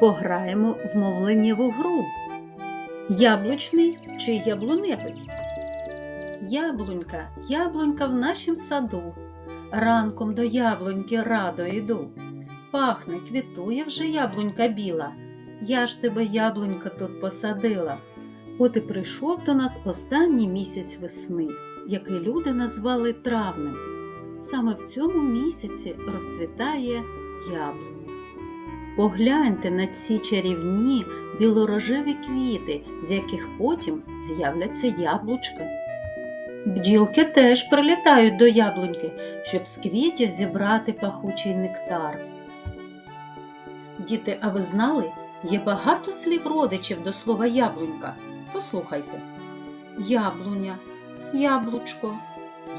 Пограємо в мовленнєву гру. Яблучний чи яблуневий? Яблунька, яблунька в нашім саду. Ранком до яблуньки радо йду. Пахне, квітує вже яблунька біла. Я ж тебе, яблунька, тут посадила. От і прийшов до нас останній місяць весни, який люди назвали травнем. Саме в цьому місяці розцвітає яблуня. Погляньте на ці чарівні білорожеві квіти, з яких потім з'являться яблучка. Бджілки теж прилітають до яблуньки, щоб з квітів зібрати пахучий нектар. Діти, а ви знали, є багато слів родичів до слова яблунька. Послухайте. Яблуня, яблучко,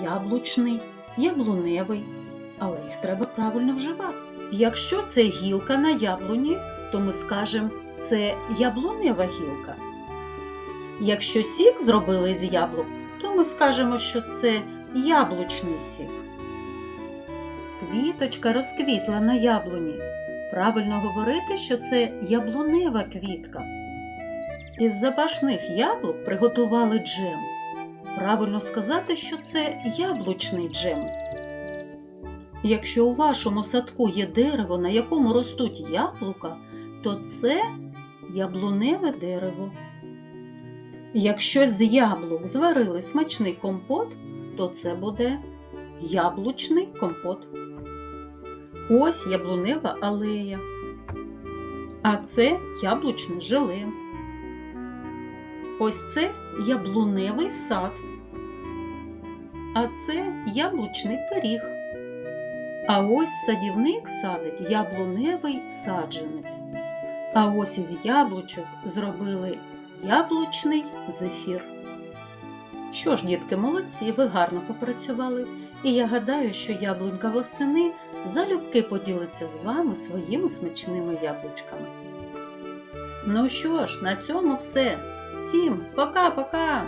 яблучний, яблуневий, але їх треба правильно вживати. Якщо це гілка на яблуні, то ми скажемо це яблунева гілка. Якщо сік зробили з яблук, то ми скажемо, що це яблучний сік. Квіточка розквітла на яблуні. Правильно говорити, що це яблунева квітка. Із запашних яблук приготували джем. Правильно сказати, що це яблучний джем. Якщо у вашому садку є дерево, на якому ростуть яблука, то це яблуневе дерево. Якщо з яблук зварили смачний компот, то це буде яблучний компот. Ось яблунева алея. А це яблучне желе. Ось це яблуневий сад. А це яблучний пиріг. А ось садівник садить яблуневий саджанець. А ось із яблучок зробили яблучний зефір. Що ж, дітки, молодці, ви гарно попрацювали, і я гадаю, що яблунька восени залюбки поділиться з вами своїми смачними яблучками. Ну що ж, на цьому все. Всім пока-пока!